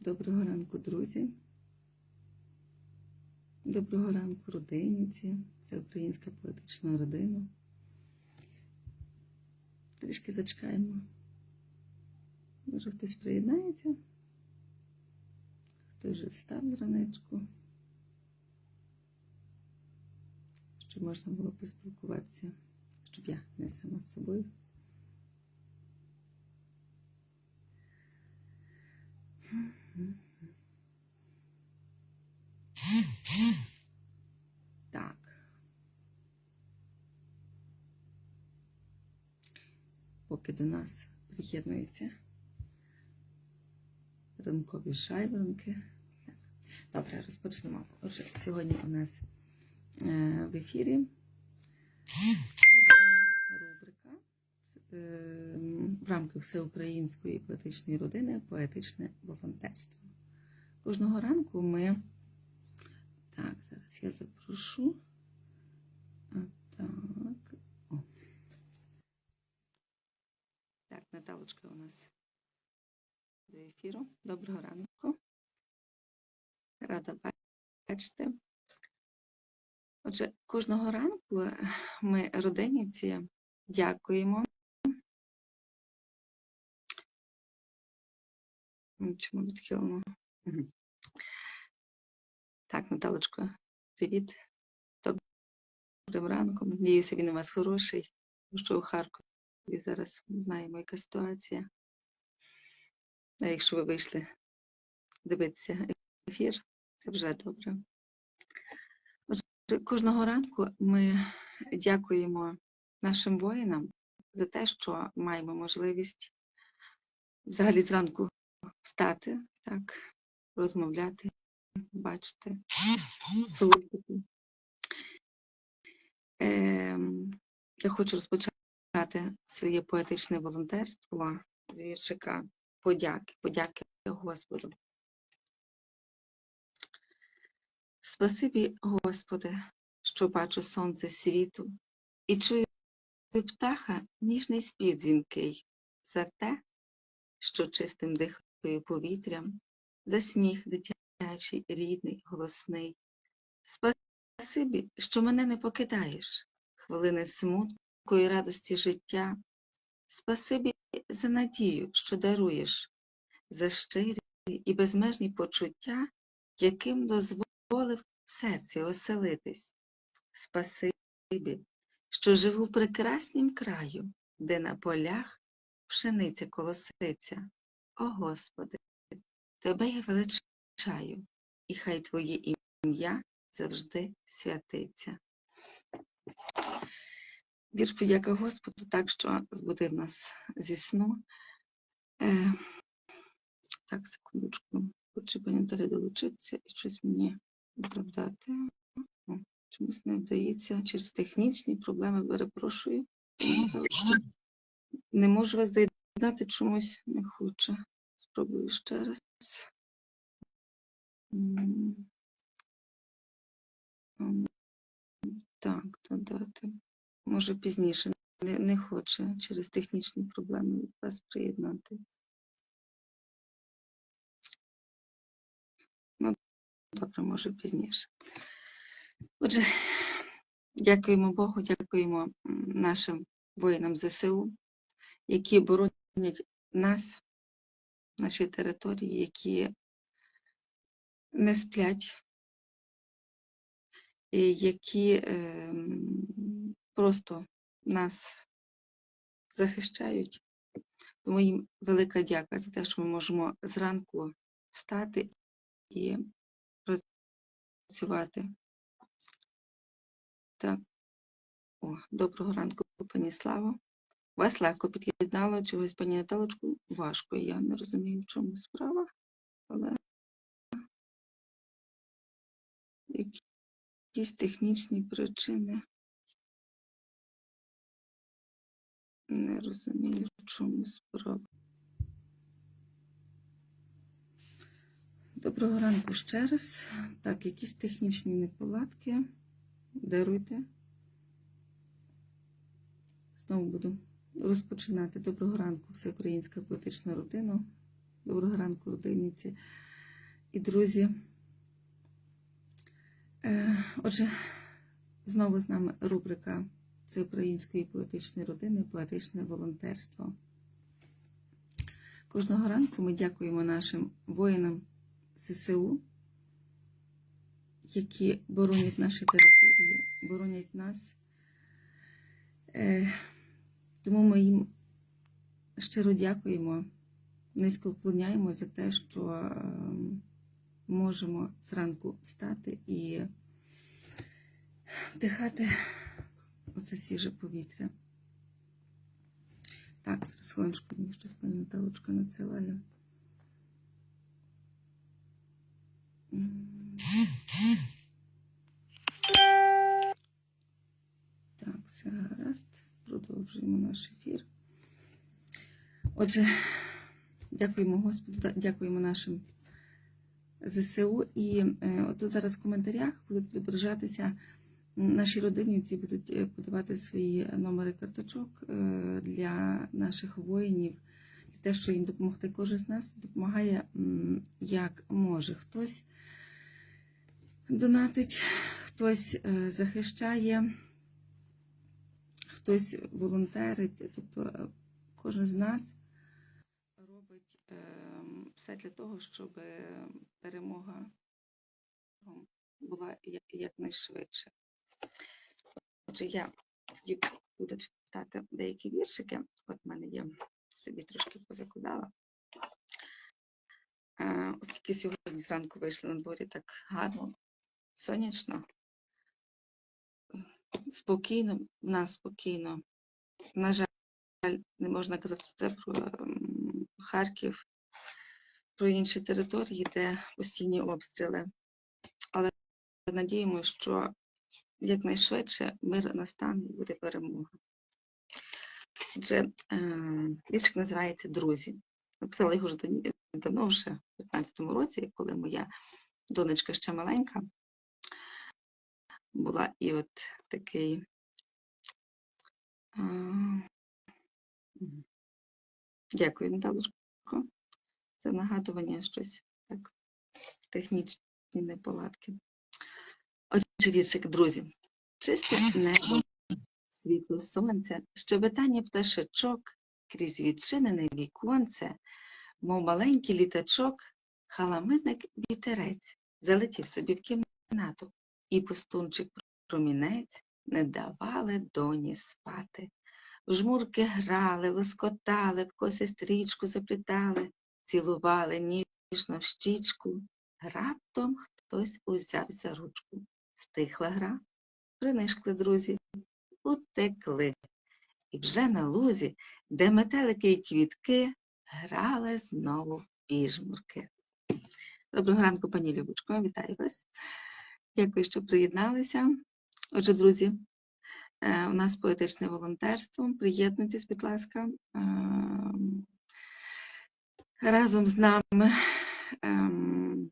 Доброго ранку, друзі. Доброго ранку, родиніці. Це українська поетична родина. Трішки зачекаємо. Може, хтось приєднається, хтось вже встав зранечку, щоб можна було поспілкуватися, щоб я не сама з собою. Так. Поки до нас приєднуються ранкові шайбанки. Так. Добре, розпочнемо. Отже, сьогодні у нас е, в ефірі в рамках всеукраїнської поетичної родини поетичне волонтерство. Кожного ранку ми. Так, зараз я запрошу. Так. О. Так, Наталочка у нас до ефіру. Доброго ранку. Рада бачити. Отже, кожного ранку ми родинівці дякуємо. Чому відхилено? Так, Наталочко, привіт. Добрим ранком. Надіюся, він у вас хороший, тому що у Харкові зараз знаємо, яка ситуація. А якщо ви вийшли дивитися ефір, це вже добре. Кожного ранку ми дякуємо нашим воїнам за те, що маємо можливість взагалі зранку встати, так, розмовляти, бачити, слухати. Ем, Я хочу розпочати своє поетичне волонтерство з віршика подяки, подяки Господу. Спасибі, Господи, що бачу сонце світу і чую птаха ніжний спів дзвінкий за те, що чистим дихаю повітрям, за сміх дитячий, рідний, голосний. Спасибі, що мене не покидаєш, хвилини смутку і радості життя. Спасибі за надію, що даруєш, за щирі і безмежні почуття, яким дозволив серці оселитись. Спасибі, що живу в прекраснім краю, де на полях пшениця колоситься. О Господи, Тебе я величаю, і хай Твоє ім'я завжди святиться. Вірш подяка Господу, так що збудив нас зі сну. Е, так, секундочку, хочу пані Наталі долучитися і щось мені додати. Чомусь не вдається через технічні проблеми, перепрошую. Не можу вас доєднати, чомусь не хоче. Спробую ще раз. Так, додати. Може пізніше. Не, не хоче через технічні проблеми вас приєднати. Ну, добре, може пізніше. Отже, дякуємо Богу, дякуємо нашим воїнам ЗСУ, які боронять нас, наші території, які не сплять, і які ем, просто нас захищають. Тому їм велика дяка за те, що ми можемо зранку встати і працювати. Так. О, доброго ранку, пані Слава. Вас легко під'єднало чогось, пані Наталочку, важко. Я не розумію, в чому справа, але якісь технічні причини. Не розумію, в чому справа. Доброго ранку ще раз. Так, якісь технічні неполадки. Даруйте. Знову буду розпочинати. Доброго ранку, всеукраїнська поетична родина. Доброго ранку, родиніці. І друзі, е, отже, знову з нами рубрика це української поетичної родини, поетичне волонтерство. Кожного ранку ми дякуємо нашим воїнам ЗСУ, які боронять наші території, боронять нас. Тому ми їм щиро дякуємо, низько вклоняємо за те, що е, можемо зранку встати і дихати оце свіже повітря. Так, зараз хвилиночку, мені щось пані Наталочка надсилає. Так, все гаразд. Продовжуємо наш ефір. Отже, дякуємо Господу, дякуємо нашим ЗСУ. І е, отут зараз в коментарях будуть відображатися наші родинівці будуть е, подавати свої номери карточок е, для наших воїнів, для те, що їм допомогти. Кожен з нас допомагає як може. Хтось донатить, хтось захищає, хтось волонтерить. Тобто е, кожен з нас робить е, все для того, щоб перемога була якнайшвидше. Отже, я буду читати деякі віршики. От в мене є, собі трошки позакладала. Е, Оскільки сьогодні зранку вийшли на дворі так гарно, сонячно, спокійно, в нас спокійно. На жаль, не можна казати це про ем, Харків, про інші території, де постійні обстріли. Але надіємося, що якнайшвидше мир настане і буде перемога. Отже, е, віршик називається Друзі. Написала його вже давно, вже в 15-му році, коли моя донечка ще маленька була і от такий. Дякую, Наталочко, за нагадування щось так, технічні неполадки. Отже, віршик, друзі. Чисте небо, світло сонця, щебетання пташечок крізь відчинене віконце, мов маленький літачок, халамидник вітерець залетів собі в кімнату, і пустунчик промінець не давали доні спати. В жмурки грали, лоскотали, в коси стрічку заплітали, цілували ніжно в щічку. Раптом хтось узяв за ручку. Стихла гра, принишкли друзі, утекли. І вже на лузі, де метелики і квітки, грали знову піжмурки. Доброго ранку, пані Любочко, вітаю вас. Дякую, що приєдналися. Отже, друзі, е, у нас поетичне волонтерство. Приєднуйтесь, будь ласка. Ем, Разом з нами ем,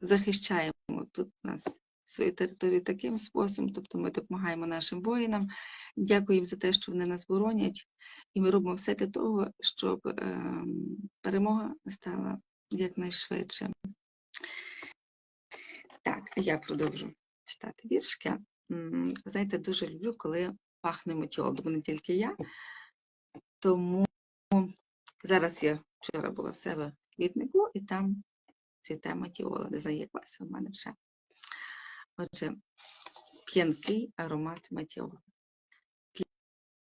захищаємо тут нас свою територію таким способом, тобто ми допомагаємо нашим воїнам, дякуємо за те, що вони нас боронять, і ми робимо все для того, щоб ем, перемога стала якнайшвидше. Я продовжу читати віршки. Знаєте, дуже люблю, коли пахне метіол, бо не тільки я. Тому зараз я вчора була в себе в квітнику, і там цвіте матіола. Не знаю, як вас у мене вже. Отже, п'янкий аромат матіоли.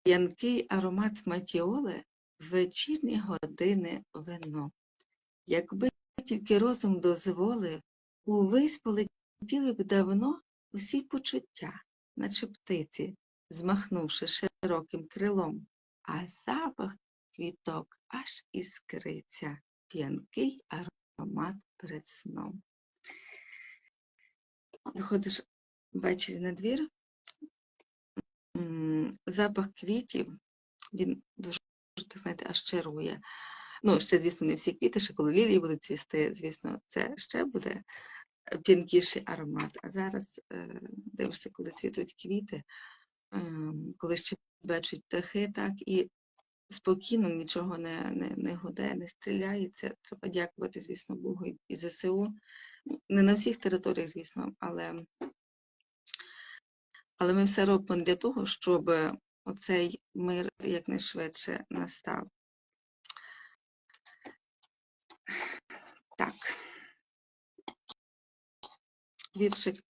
П'янкий аромат матіоли в вечірні години вино. Якби тільки розум дозволив, увесь полетіли б давно усі почуття, наче птиці, змахнувши широким крилом, а запах квіток аж іскриться, п'янкий аромат перед сном. Виходиш ввечері на двір, запах квітів, він дуже, так знаєте, аж чарує. Ну, ще, звісно, не всі квіти, ще коли лілії будуть цвісти, звісно, це ще буде п'янкіший аромат. А зараз е, дивишся, коли цвітуть квіти, ем, коли ще бачать птахи, так, і спокійно, нічого не, не, не гуде, не стріляється. Треба дякувати, звісно, Богу і- ЗСУ. Не на всіх територіях, звісно, але, але ми все робимо для того, щоб оцей мир якнайшвидше настав. Так. Віршик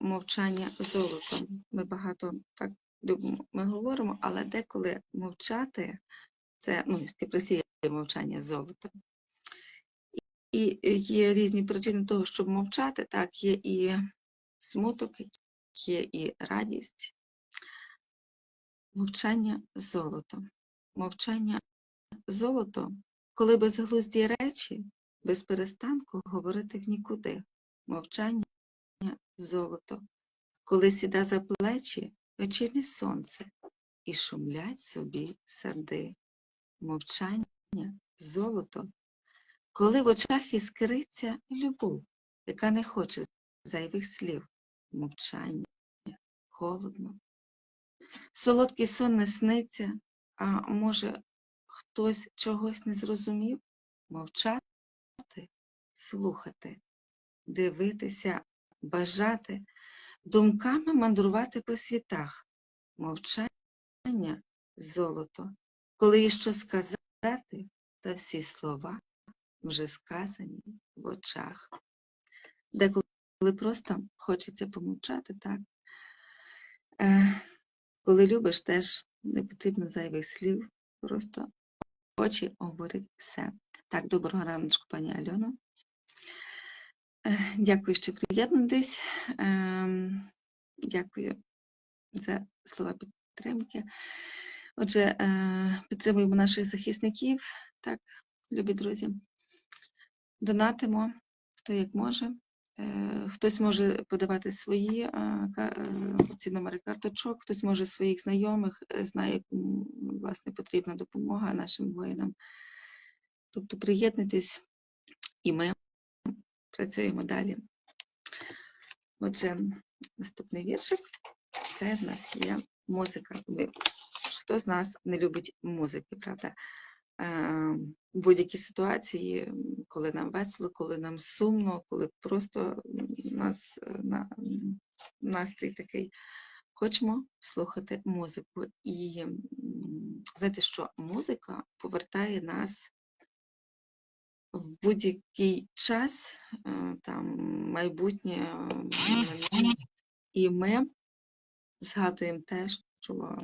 мовчання золотом. Ми багато так любимо, ми говоримо, але деколи мовчати це ну, прислів'я мовчання золотом. І є різні причини того, щоб мовчати. Так, є і смуток, є і радість. Мовчання золото. Мовчання золото, коли безглузді речі, без перестанку говорити в нікуди. Мовчання золото, коли сіда за плечі вечірнє сонце і шумлять собі сади. Мовчання золото, коли в очах іскриться любов, яка не хоче зайвих слів. Мовчання холодно. Солодкий сон не сниться, а може хтось чогось не зрозумів? Мовчати, слухати, дивитися, бажати, думками мандрувати по світах, мовчання золото, коли є що сказати, та всі слова вже сказані в очах. Деколи просто хочеться помовчати, так? Е, коли любиш, теж не потрібно зайвих слів, просто очі говорять все. Так, доброго раночку, пані Альоно. Е, Дякую, що приєднуєтесь. Ем, Дякую за слова підтримки. Отже, е, підтримуємо наших захисників, так, любі друзі. Донатимо, хто як може. Е, Хтось може подавати свої ці номери карточок, хтось може своїх знайомих, знає, кому власне потрібна допомога нашим воїнам. Тобто приєднуйтесь, і ми працюємо далі. Отже, наступний віршик це в нас є музика. Хто з нас не любить музики, правда? Е, В будь-якій ситуації, коли нам весело, коли нам сумно, коли просто нас е, на, настрій такий. Хочемо слухати музику. І знаєте, що музика повертає нас в будь-який час, там майбутнє, і ми згадуємо те, що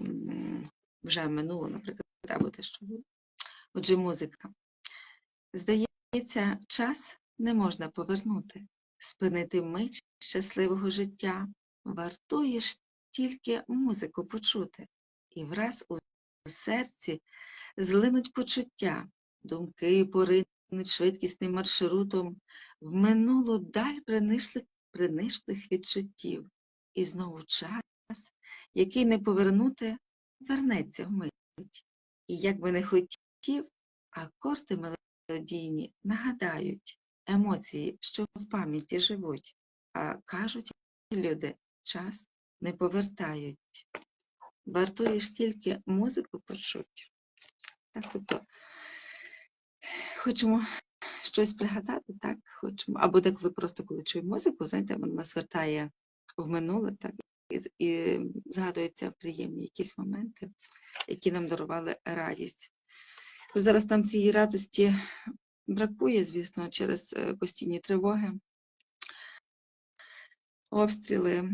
вже минуло, наприклад, або те, що було. Отже, музика. Здається, час не можна повернути, спинити мить щасливого життя. Вартує ж тільки музику почути, і враз у серці злинуть почуття, думки поринуть швидкісним маршрутом, в минулу даль принишли- принишклих відчуттів, і знову час, який не повернути, вернеться вмить. І як би не хотів, акорди мелодійні нагадають емоції, що в пам'яті живуть, а кажуть люди, час не повертають. Вартує ж тільки музику почуть. Так, тобто хочемо щось пригадати, так, хочемо. Або деколи просто коли чуємо музику, знаєте, вона нас вертає в минуле, так, і, і згадуються приємні якісь моменти, які нам дарували радість. Зараз там цієї радості бракує, звісно, через е, постійні тривоги, обстріли,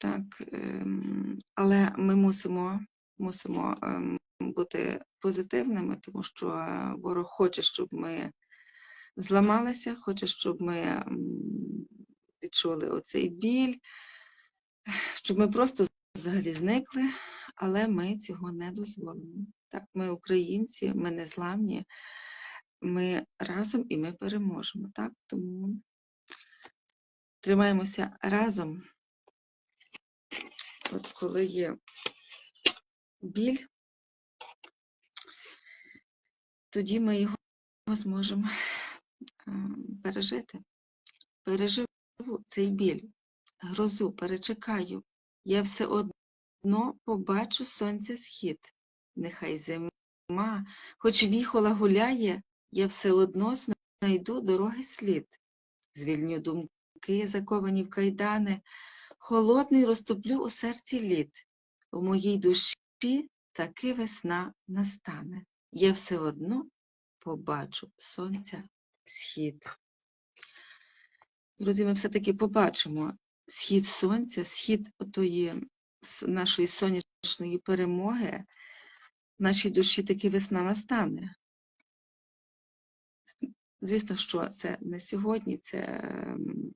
так, ем, але ми мусимо, мусимо ем, бути позитивними, тому що е, ворог хоче, щоб ми зламалися, хоче, щоб ми відчули оцей біль, щоб ми просто взагалі зникли, але ми цього не дозволимо. Так, ми українці, ми незламні, ми разом і ми переможемо. Так, тому тримаємося разом. От коли є біль, тоді ми його зможемо е, пережити. Переживу цей біль, грозу, перечекаю. Я все одно побачу сонця схід. Нехай зима, хоч віхола гуляє, я все одно знайду дороги слід. Звільню думки, заковані в кайдани, холодний розтоплю у серці лід. В моїй душі таки весна настане. Я все одно побачу сонця схід. Друзі, ми все-таки побачимо схід сонця, схід тої нашої сонячної перемоги. В нашій душі таки весна настане. Звісно, що це не сьогодні, це ем,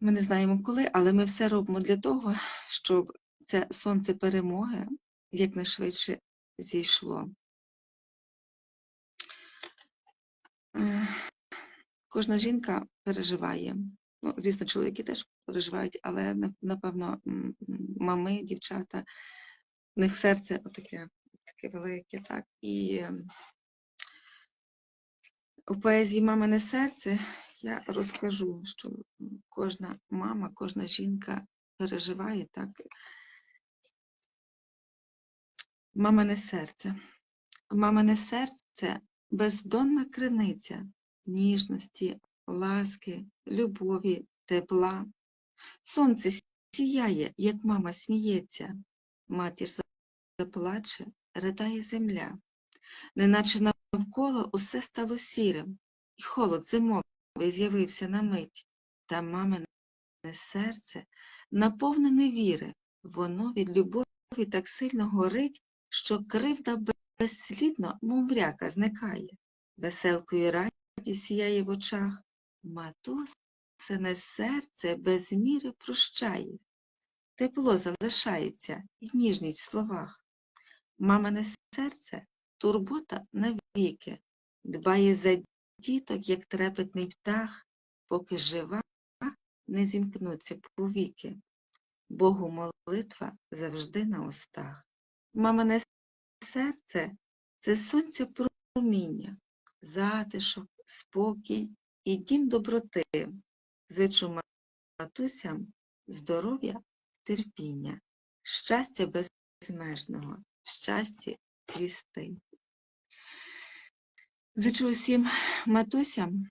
ми не знаємо коли, але ми все робимо для того, щоб це сонце перемоги якнайшвидше зійшло. Е, Кожна жінка переживає. Ну, звісно, чоловіки теж переживають, але напевно мами, дівчата, в них серце отаке, таке велике, так. І ем, у поезії Мамине серце я розкажу, що кожна мама, кожна жінка переживає так. Мамине серце. Мамине серце бездонна криниця ніжності, ласки, любові, тепла. Сонце сіяє, як мама сміється, матір заплаче, ридає земля, неначе навколо усе стало сірим, і холод зимовий з'явився на мить, та мамине серце наповнене віри, воно від любові так сильно горить, що кривда безслідно, мов мряка, зникає, веселкою радість сіяє в очах, матусине серце без міри прощає, тепло залишається і ніжність в словах. Мамине серце турбота навіки, дбає за діток, як трепетний птах, поки жива, не зімкнуться повіки. Богу молитва завжди на устах. Мамине серце це сонце проміння, затишок, спокій і дім доброти. Зичу матусям здоров'я, терпіння, щастя безмежного, щастя цвісти. Зичу усім матусям,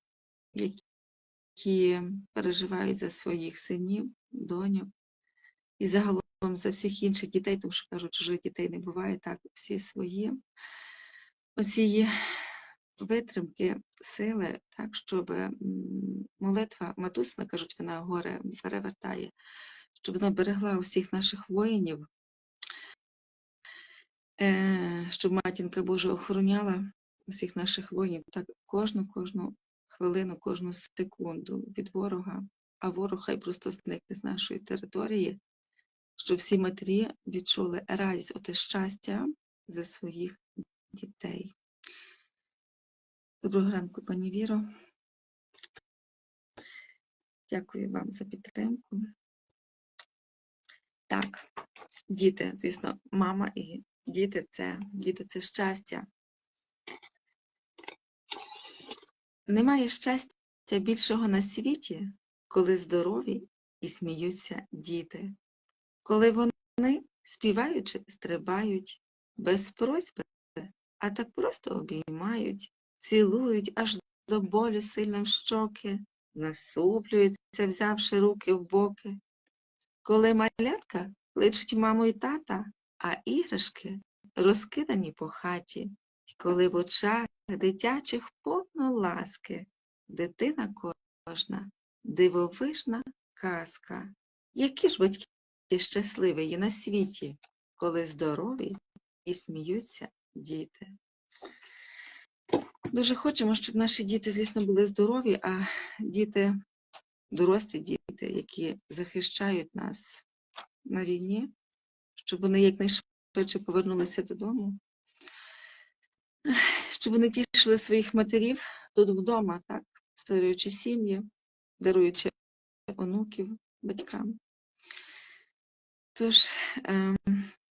які переживають за своїх синів, доньок і загалом за всіх інших дітей, тому що кажуть, чужих дітей не буває, так, всі свої. Оцієї витримки, сили, так, щоб молитва матусина, кажуть, вона горе перевертає, щоб вона берегла усіх наших воїнів, е, щоб матінка Божа охороняла усіх наших воїнів, так, кожну, кожну хвилину, кожну секунду від ворога, а ворог хай просто зникне з нашої території, щоб всі матері відчули радість, оте щастя за своїх дітей. Доброго ранку, пані Віро. Дякую вам за підтримку. Так, діти, звісно, мама і діти це, діти це щастя. Немає щастя більшого на світі, коли здорові і сміються діти, коли вони, співаючи, стрибають без просьби, а так просто обіймають, цілують аж до болю сильно в щоки, насуплюються, взявши руки в боки. Коли малятка кличуть маму і тата, а іграшки розкидані по хаті, І коли в очах дитячих повно ласки, дитина кожна, дивовижна казка. Які ж батьки щасливі є на світі, коли здорові і сміються діти. Дуже хочемо, щоб наші діти, звісно, були здорові, а діти, дорослі діти, які захищають нас на війні, щоб вони якнайшвидше повернулися додому, щоб вони тішили своїх матерів тут вдома, так, створюючи сім'ї, даруючи онуків батькам. Тож, ем,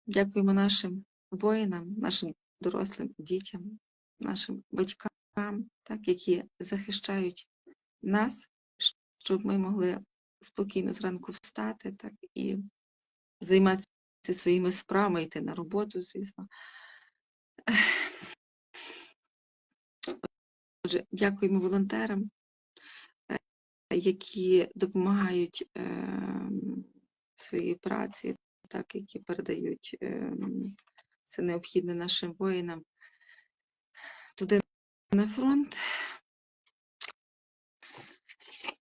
дякуємо нашим воїнам, нашим дорослим дітям, нашим батькам, так, які захищають нас, щоб ми могли спокійно зранку встати так, і займатися своїми справами, йти на роботу, звісно. Отже, дякуємо волонтерам, е, які допомагають своєю працею, так, які передають все необхідне нашим воїнам туди на фронт.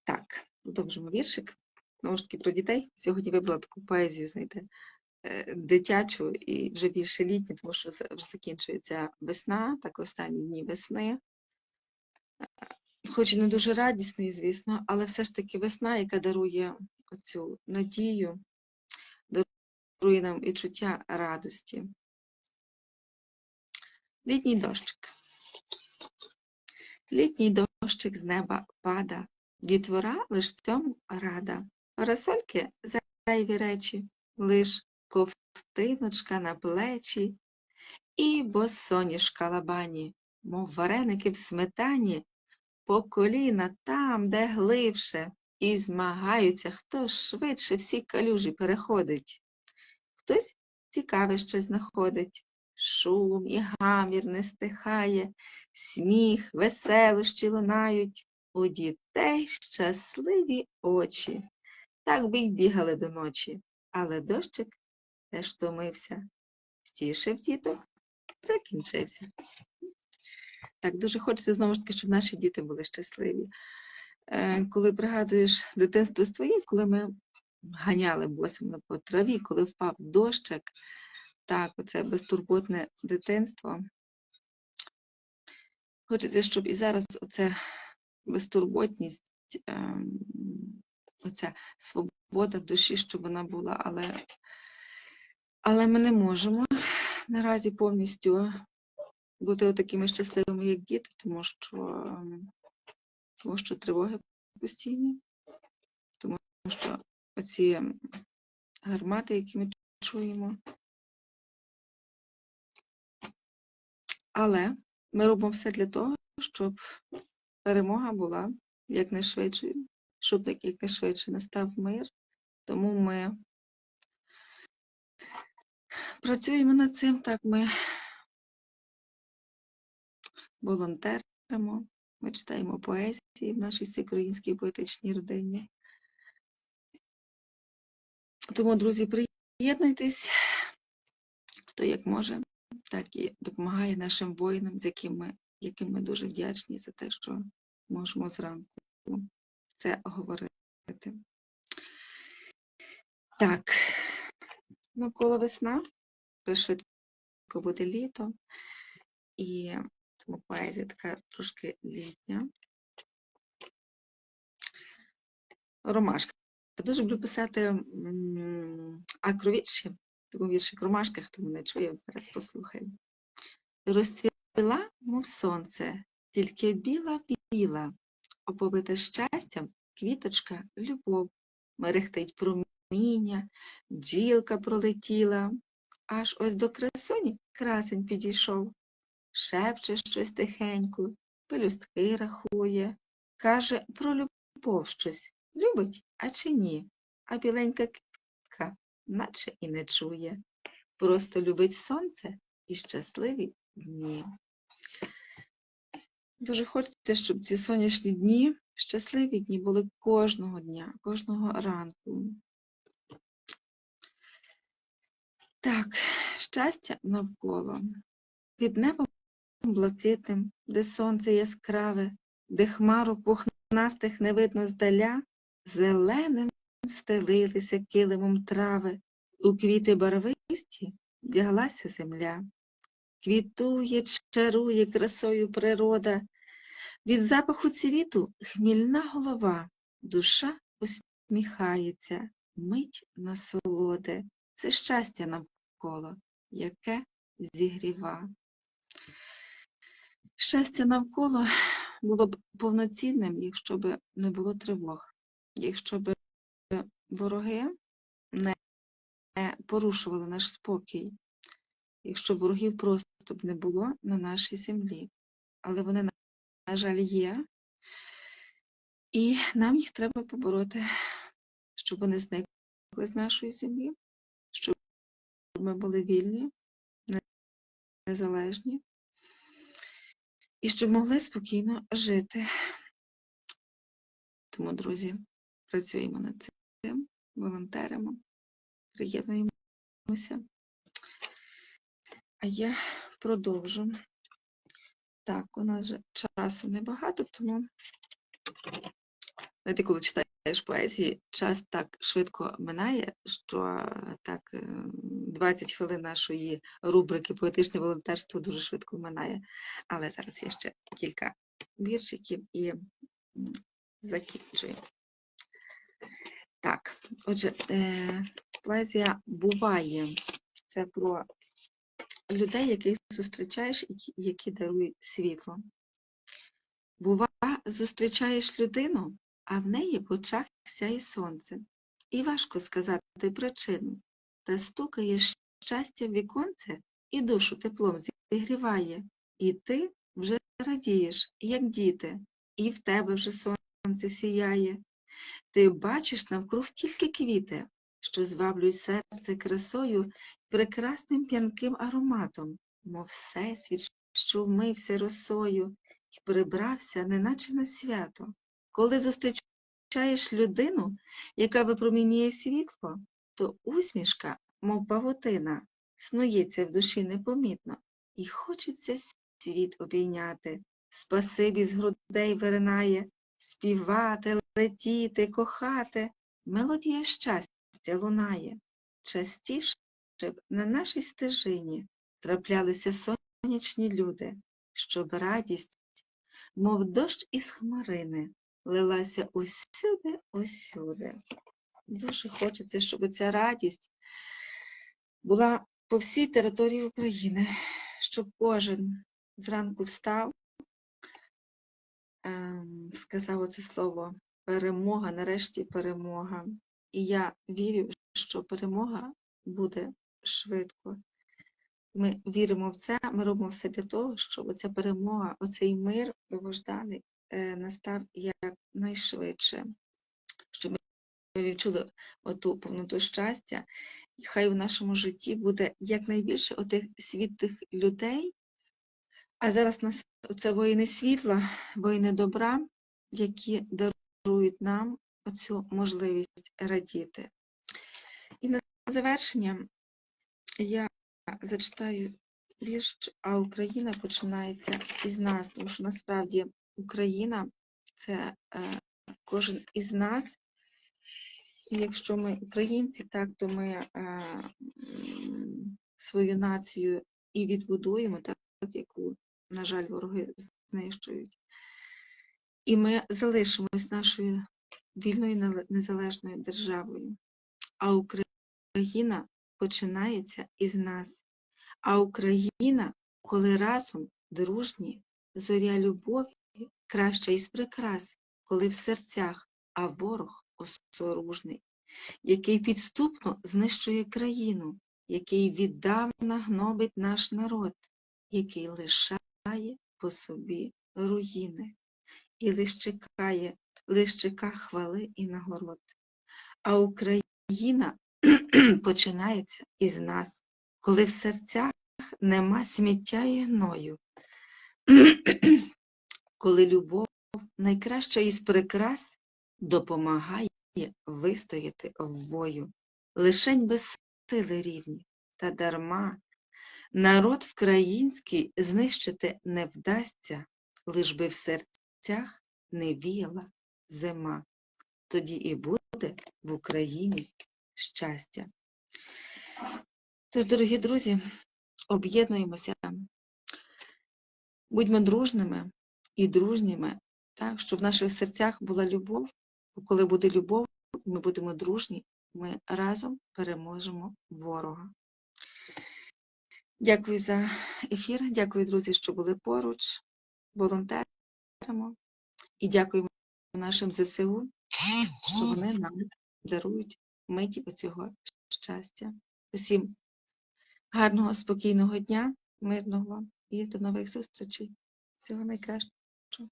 Так, продовжимо віршик. Знову ж таки про дітей. Сьогодні вибрала таку поезію, знаєте, е, дитячу і вже більше літню, тому що вже закінчується весна, так останні дні весни. Хоч і не дуже радісної, звісно, але все ж таки весна, яка дарує оцю надію, дарує нам відчуття радості. Літній дощик. Літній дощик з неба пада, дітвора лиш цьому рада. Парасольки зайві речі, лиш ковтиночка на плечі, і босоніжка лабані, мов вареники в сметані, по коліна там, де глибше, і змагаються, хто швидше всі калюжі переходить. Хтось цікаве щось знаходить, шум і гамір не стихає, сміх, веселощі лунають, у дітей щасливі очі. Так би й бігали до ночі, але дощик теж втомився. Стішив діток, закінчився. Так, дуже хочеться знову ж таки, щоб наші діти були щасливі. Е, Коли пригадуєш дитинство своє, коли ми ганяли босими по траві, коли впав дощик, так, оце безтурботне дитинство. Хочеться, щоб і зараз оце безтурботність, ем, оця свобода в душі, щоб вона була, але, але ми не можемо наразі повністю бути такими щасливими, як діти, тому що, ем, тому що тривоги постійні, тому що оці гармати, які ми чуємо. Але ми робимо все для того, щоб перемога була якнайшвидшою, щоб якнайшвидше настав мир. Тому ми працюємо над цим, так ми волонтеримо, ми читаємо поезії в нашій всеукраїнській поетичній родині. Тому, друзі, приєднуйтесь, хто як може, так і допомагає нашим воїнам, з якими, яким ми дуже вдячні за те, що можемо зранку це говорити. Так, навколо весна, вже швидко буде літо, і тому поезія така трошки літня. Ромашка. Я дуже люблю писати акровірші, тому віршик Ромашка, хто мене чує, зараз послухай. Розцвіла, мов сонце, тільки біла-біла, оповита щастям квіточка любов, мерехтить проміння, бджілка пролетіла, аж ось до красуні красень підійшов, шепче щось тихенько, пелюстки рахує, каже про любов щось. Любить, а чи ні? А біленька квітка наче і не чує. Просто любить сонце і щасливі дні. Дуже хочеться, щоб ці сонячні дні, щасливі дні були кожного дня, кожного ранку. Так, щастя навколо. Під небом блакитним, де сонце яскраве, де хмару пухнастих не видно здаля, зеленим стелилися килимом трави, у квіти барвисті вдяглася земля. Квітує, чарує красою природа, від запаху цвіту хмільна голова, душа усміхається, мить насолоди. Це щастя навколо, яке зігріва. Щастя навколо було б повноцінним, якщо б не було тривог, якщо б вороги не порушували наш спокій, якщо ворогів просто б не було на нашій землі. Але вони, на жаль, є, і нам їх треба побороти, щоб вони зникли з нашої землі, щоб ми були вільні, незалежні і щоб могли спокійно жити. Тому, друзі, працюємо над цим, волонтеримо, приєднуємося. А я продовжу. Так, у нас же часу небагато, тому, знаєте, коли читаєш поезії, час так швидко минає, що так 20 хвилин нашої рубрики Поетичне волонтерство дуже швидко минає. Але зараз є ще кілька віршиків і закінчую. Так, отже, е, поезія буває. Це про людей, яких зустрічаєш, які, які дарують світло. Бува, зустрічаєш людину, а в неї в очах сяє сонце. І важко сказати причину, та стукає щастя в віконце і душу теплом зігріває. І ти вже радієш, як діти, і в тебе вже сонце сіяє. Ти бачиш навкруг тільки квіти, що зваблюють серце красою прекрасним п'янким ароматом, мов всесвіт, що вмився росою і прибрався, неначе на свято. Коли зустрічаєш людину, яка випромінює світло, то усмішка, мов павутина, снується в душі непомітно, і хочеться світ обійняти, спасибі з грудей виринає, співати, летіти, кохати, мелодія щастя лунає. Частіше б на нашій стежині траплялися сонячні люди, щоб радість, мов дощ із хмарини, лилася усюди, усюди. Дуже хочеться, щоб ця радість була по всій території України, щоб кожен зранку встав, сказав оце слово перемога, нарешті перемога. І я вірю, що перемога буде швидко. Ми віримо в це, ми робимо все для того, щоб ця перемога, оцей мир довгожданий е, настав якнайшвидше, щоб ми відчули оту повноту щастя, і хай в нашому житті буде якнайбільше отих світлих людей. А зараз нас це воїни світла, воїни добра, які дарують нам оцю можливість радіти. І на завершення я зачитаю вірш, а Україна починається із нас, тому що насправді Україна це е, кожен із нас. І якщо ми українці, так, то ми е, свою націю і відбудуємо, так, яку, на жаль, вороги знищують. І ми залишимось нашою вільною незалежною державою. А Україна починається із нас. А Україна, коли разом дружні, зоря любові, краща із прикрас, коли в серцях, а ворог осоружний, який підступно знищує країну, який віддавна гнобить наш народ, який лишає по собі руїни і лиш чекає, лиш чека хвали і нагород. А Україна починається із нас, коли в серцях нема сміття і гною, коли любов найкраща із прикрас допомагає вистояти в бою, лишень без сили рівні, та дарма. Народ вкраїнський знищити не вдасться, лиш би в серцях не віяла зима. Тоді і буде в Україні щастя. Тож, дорогі друзі, об'єднуємося, будьмо дружними і дружніми, так, щоб в наших серцях була любов, бо коли буде любов, ми будемо дружні, ми разом переможемо ворога. Дякую за ефір, дякую, друзі, що були поруч, волонтеримо і дякуємо нашим ЗСУ, що вони нам дарують миті оцього щастя. Усім гарного, спокійного дня, мирного і до нових зустрічей. Всього найкращого.